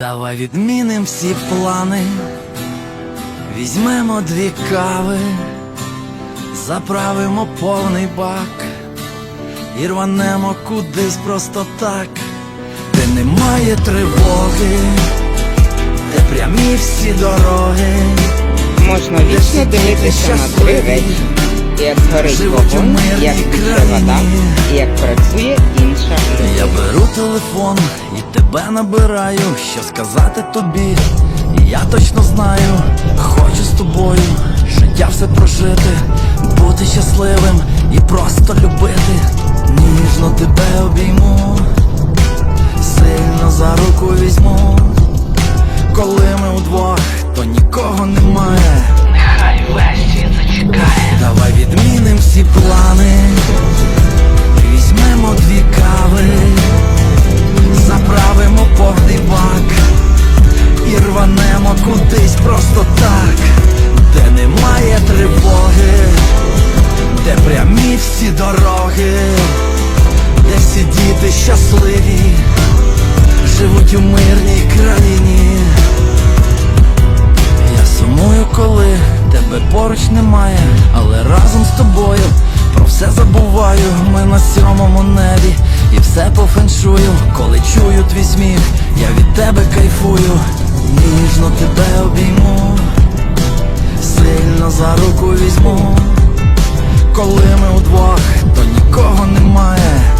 Давай відміним всі плани, візьмемо дві кави, заправимо повний бак. І рванемо кудись просто так, де немає тривоги, де прямі всі дороги, Можна вічно дивитися на три Як у вогонь, мирній як тече вода, і як працює інша Я беру телефон і тебе набираю, що сказати тобі. І я точно знаю, хочу з тобою життя все прожити, бути щасливим і просто любити. Ніжно тебе обійму, сильно за руку візьму. Щасливі, живуть у мирній країні. Я сумую, коли тебе поруч немає, але разом з тобою про все забуваю. Ми на сьомому небі і все по феншую. Коли чую твій сміх, я від тебе кайфую, ніжно тебе обійму, сильно за руку візьму. Коли ми удвох, то нікого немає.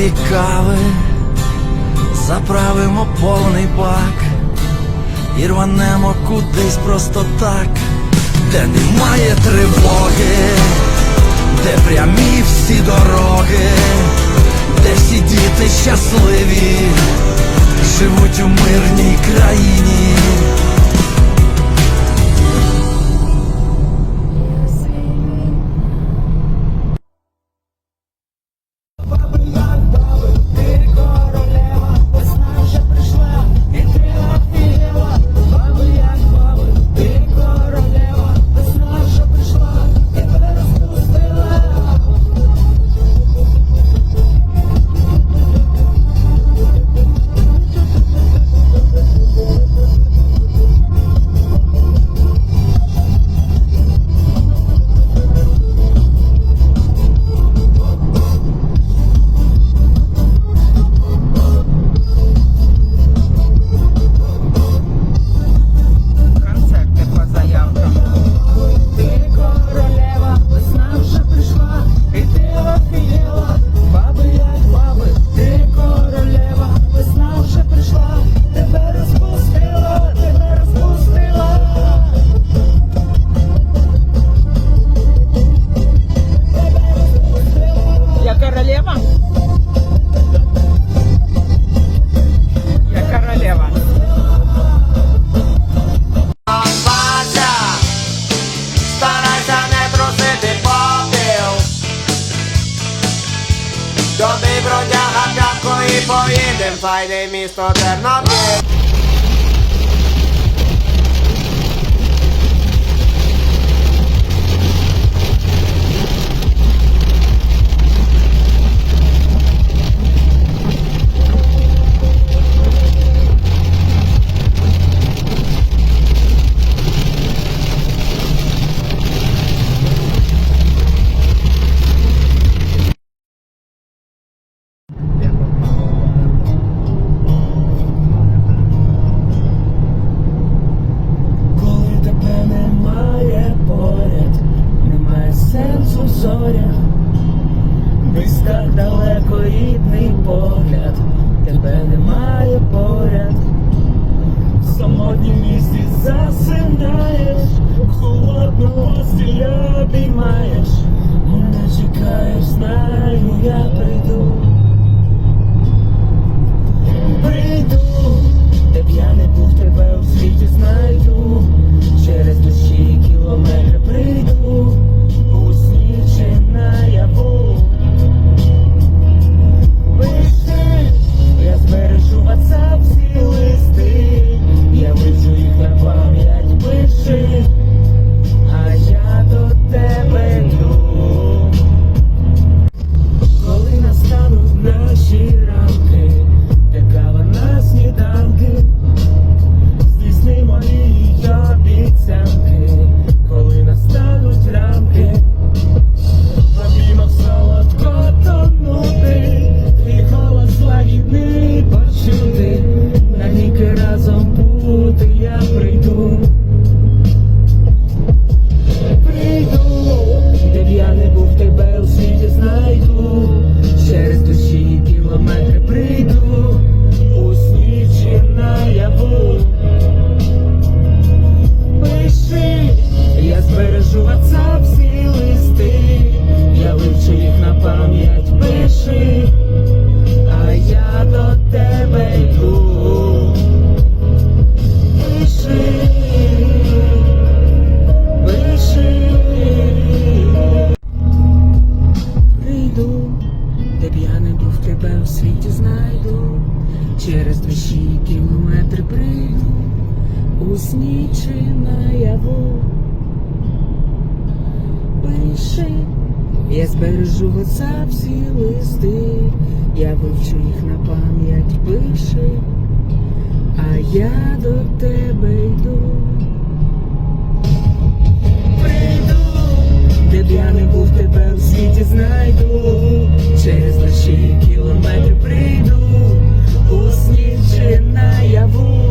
Дві кави, заправимо повний бак і рванемо кудись просто так, де немає тривоги, де прямі всі дороги, де всі діти щасливі, живуть у мирній країні. Them fight, they miss, not them not Холодного стіля обіймаєш. Я збережу отца всі листи, я вивчу їх на пам'ять пиши, а я до тебе йду. Прийду, де б я не був тебе в світі знайду, через наші кілометри прийду, у сні чи наяву.